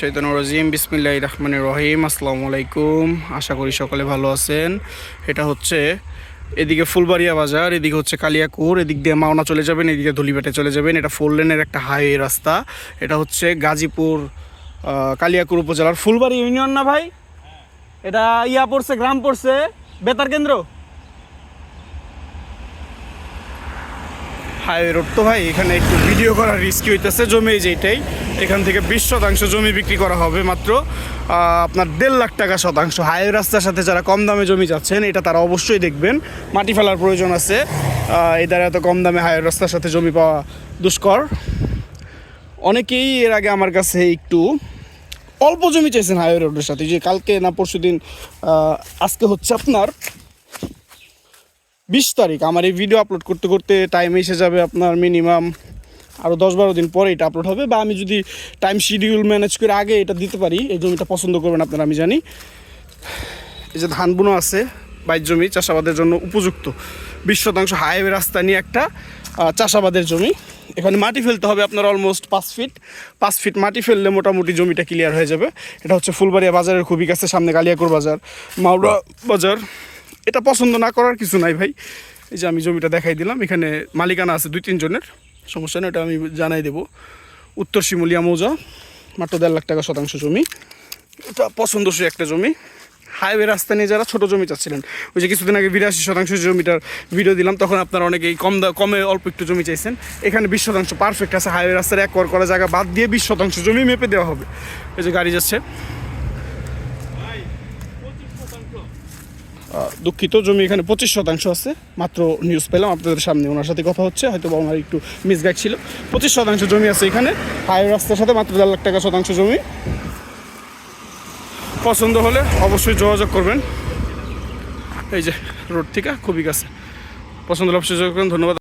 শৈতান রাজিম। বিসমিল্লাহ রহমান রহিম। আসসালামু আলাইকুম। আশা করি সকলে ভালো আছেন। এটা হচ্ছে এদিকে ফুলবাড়িয়া বাজার, এদিকে হচ্ছে কালিয়াকুর, এদিক দিয়ে মাওনা চলে যাবেন, এদিকে ধুলিপেটে চলে যাবেন। এটা ফোর লেনের একটা হাইওয়ে রাস্তা। এটা হচ্ছে গাজীপুর কালিয়াকুর উপজেলার ফুলবাড়ি ইউনিয়ন না ভাই? এটা ইয়া পড়ছে, গ্রাম পড়ছে। বেতার কেন্দ্র? হাইওয়ে রোড তো ভাই, এখানে একটু ভিডিও করার রিস্কি হইতেছে, জমি যেটাই এখান থেকে বিশ শতাংশ জমি বিক্রি করা হবে মাত্র আপনার দেড় লাখ টাকা শতাংশ। হাইওয়ে রাস্তার সাথে যারা কম দামে জমি যাচ্ছেন, এটা তারা অবশ্যই দেখবেন। মাটি ফেলার প্রয়োজন আছে। এই দ্বারা এত কম দামে হাইওয়ে রাস্তার সাথে জমি পাওয়া দুষ্কর। অনেকেই এর আগে আমার কাছে একটু অল্প জমি চাইছেন হাইওয়ে রোডের সাথে। যে কালকে না পরশু দিন আজকে হচ্ছে আপনার বিশ তারিখ। আমার এই ভিডিও আপলোড করতে করতে টাইম এসে যাবে আপনার মিনিমাম আরও দশ বারো দিন পরে এটা আপলোড হবে। বা আমি যদি টাইম শিডিউল ম্যানেজ করে আগে এটা দিতে পারি, এই জমিটা পছন্দ করবেন আপনারা, আমি জানি। এই যে ধান বুনো আছে, বাইর জমি, চাষাবাদের জন্য উপযুক্ত। বিশ শতাংশ হাইওয়ে রাস্তা নিয়ে একটা চাষাবাদের জমি। এখানে মাটি ফেলতে হবে আপনার অলমোস্ট পাঁচ ফিট পাঁচ ফিট মাটি ফেললে মোটামুটি জমিটা ক্লিয়ার হয়ে যাবে। এটা হচ্ছে ফুলবাড়িয়া বাজারের খুবই কাছে, সামনে কালিয়াকুর বাজার। মাওড়া বাজার। এটা পছন্দ না করার কিছু নাই ভাই। এই যে আমি জমিটা দেখাই দিলাম, এখানে মালিকানা আছে দুই তিনজনের সমস্যা নেই এটা আমি জানাই দেবো। উত্তর শিমুলিয়া মৌজা, মাত্র দেড় লাখ টাকা শতাংশ জমি। এটা পছন্দসই একটা জমি। হাইওয়ে রাস্তা নিয়ে যারা ছোটো জমি চাচ্ছিলেন, ওই যে কিছুদিন আগে বিরাশি শতাংশ জমিটার ভিডিও দিলাম, তখন আপনারা অনেকেই কম কমে অল্প একটু জমি চাইছেন। এখানে বিশ শতাংশ পারফেক্ট আছে, হাইওয়ে রাস্তার এক কর করা জায়গা বাদ দিয়ে বিশ শতাংশ জমি মেপে দেওয়া হবে। এই যে গাড়ি যাচ্ছে। দুঃখিত, জমি এখানে পঁচিশ শতাংশ আছে। মাত্র নিউজ পেলাম, আপনাদের সামনে ওনার সাথে কথা হচ্ছে। হয়তো বা ওনার একটু মিসগাইড ছিল। পঁচিশ শতাংশ জমি আছে এখানে। হাই রাস্তার সাথে মাত্র দেড় লাখ টাকা শতাংশ জমি। পছন্দ হলে অবশ্যই যোগাযোগ করবেন। এই যে, রোড থেকে খুবই কাছে। পছন্দ হলে অবশ্যই যোগাযোগ করবেন। ধন্যবাদ।